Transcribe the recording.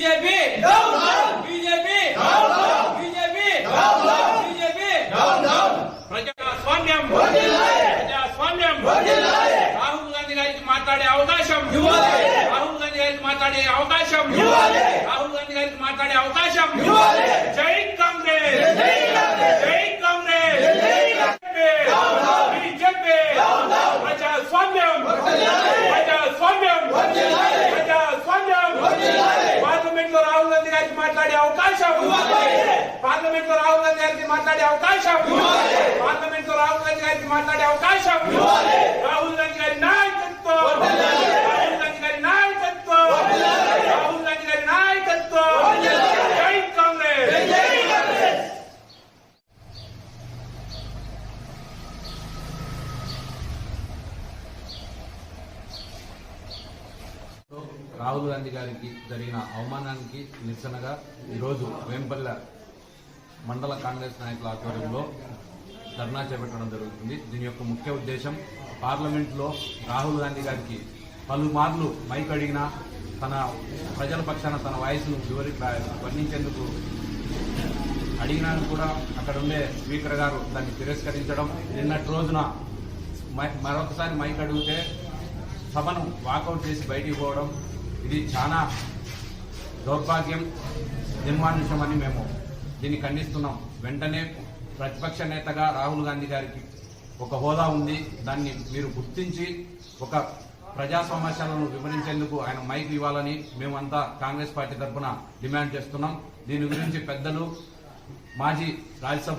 BJP. BJP. BJP. BJP. प्रजास्वाम्यम। प्रजास्वाम्यम। राहुल गांधी गारी अवकाश राहुल गांधी गारी अवकाश राहुल गांधी गारी अवकाश గారికి మాట్లాడే అవకాశం పార్లమెంట్లో రాహుల్ గాంధీ గారికి మాట్లాడే అవకాశం పార్లమెంట్లో రాహుల్ గాంధీ గారికి మాట్లాడే అవకాశం రాహుల్ గాంధీ గారి నాయకత్వం రాహుల్ గాంధీ గారి నాయకత్వం రాహుల్ గాంధీ గారి నాయకత్వం జై కాంగ్రెస్ రాహుల్ గాంధీ గారికి జరిగిన అవమానానికి నిరసనగా ఈరోజు వేంపల్లె మండల కాంగ్రెస్ నాయకుల ఆధ్వర్యంలో ధర్నా చేపట్టడం జరుగుతుంది. దీని యొక్క ముఖ్య ఉద్దేశం పార్లమెంట్లో రాహుల్ గాంధీ గారికి పలుమార్లు మైక్ అడిగినా తన ప్రజల పక్షాన తన వాయిస్ను వివరి వర్ణించేందుకు అడిగినా కూడా అక్కడ ఉండే స్పీకర్ గారు దాన్ని తిరస్కరించడం. నిన్నటి రోజున మై- మరొకసారి మైక్ అడిగితే సభను వాకౌట్ చేసి బయటికి పోవడం ఇది చాలా దౌర్భాగ్యం నిర్మానుషమని మేము దీన్ని ఖండిస్తున్నాం. వెంటనే ప్రతిపక్ష నేతగా రాహుల్ గాంధీ గారికి ఒక హోదా ఉంది. దాన్ని మీరు గుర్తించి ఒక ప్రజా సమస్యలను వివరించేందుకు ఆయన మైక్ ఇవ్వాలని మేమంతా కాంగ్రెస్ పార్టీ తరఫున డిమాండ్ చేస్తున్నాం. దీని గురించి పెద్దలు మాజీ రాజ్యసభ